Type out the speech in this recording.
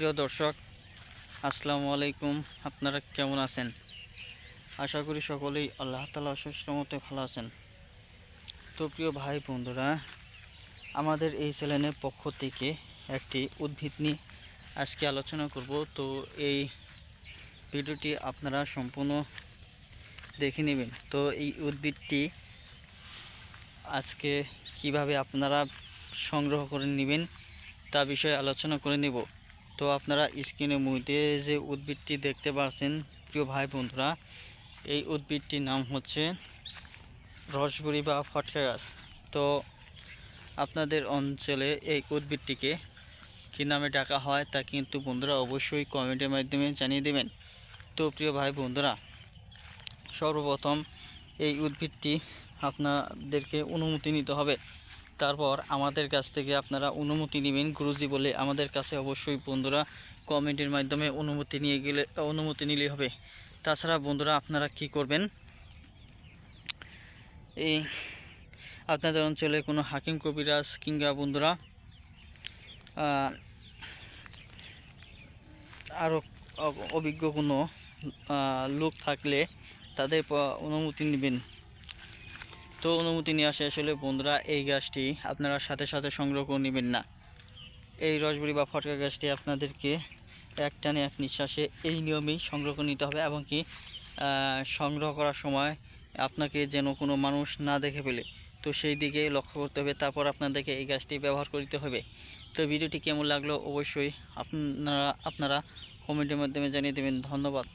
প্রিয় দর্শক, আসসালামু আলাইকুম। আপনারা কেমন আছেন? আশা করি সকলেই আল্লাহ তালা অসুস্থমতে ভালো আছেন। তো প্রিয় ভাই বন্ধুরা, আমাদের এই চ্যানেলের পক্ষ থেকে একটি উদ্ভিদ নিয়ে আজকে আলোচনা করব। তো এই ভিডিওটি আপনারা সম্পূর্ণ দেখে নেবেন। তো এই উদ্ভিদটি আজকে কীভাবে আপনারা সংগ্রহ করে নেবেন তা বিষয়ে আলোচনা করে নেব। তো আপনারা স্ক্রিনের মধ্যে যে উদ্ভিদটি দেখতে পাচ্ছেন, প্রিয় ভাই বন্ধুরা, এই উদ্ভিদটির নাম হচ্ছে রসগুড়ি বা ফটকা গাছ। তো আপনাদের অঞ্চলে এই উদ্ভিদটিকে কী নামে ডাকা হয় তা কিন্তু বন্ধুরা অবশ্যই কমেন্টের মাধ্যমে জানিয়ে দেবেন। তো প্রিয় ভাই বন্ধুরা, সর্বপ্রথম এই উদ্ভিদটি আপনাদেরকে অনুমতি নিতে হবে। তারপর আমাদের কাছ থেকে আপনারা অনুমতি নেবেন গুরুজি বলে আমাদের কাছে অবশ্যই বন্ধুরা কমেন্টের মাধ্যমে অনুমতি নিয়ে গেলে, অনুমতি নিলে হবে। তাছাড়া বন্ধুরা আপনারা কি করবেন? এই আপনাদের অঞ্চলে কোনো হাকিম কবিরাজ কিংবা বন্ধুরা আরও অভিজ্ঞ কোনো লোক থাকলে তাদের অনুমতি নেবেন। তো অনুমতি নিয়ে আসে আসলে বন্ধুরা, এই গাছটি আপনারা সাথে সাথে সংগ্রহ করে নেবেন না। এই রসবুড়ি বা ফটকা গাছটি আপনাদেরকে এক টানে এক নিঃশ্বাসে এই নিয়মেই সংগ্রহ করে নিতে হবে এবং কি সংগ্রহ করার সময় আপনাকে যেন কোনো মানুষ না দেখে ফেলে। তো সেই দিকে লক্ষ্য করতে হবে, তারপর আপনাদেরকে এই গাছটি ব্যবহার করতে হবে। তো ভিডিওটি কেমন লাগল অবশ্যই আপনারা আপনারা কমেন্টের মাধ্যমে জানিয়ে দেবেন। ধন্যবাদ।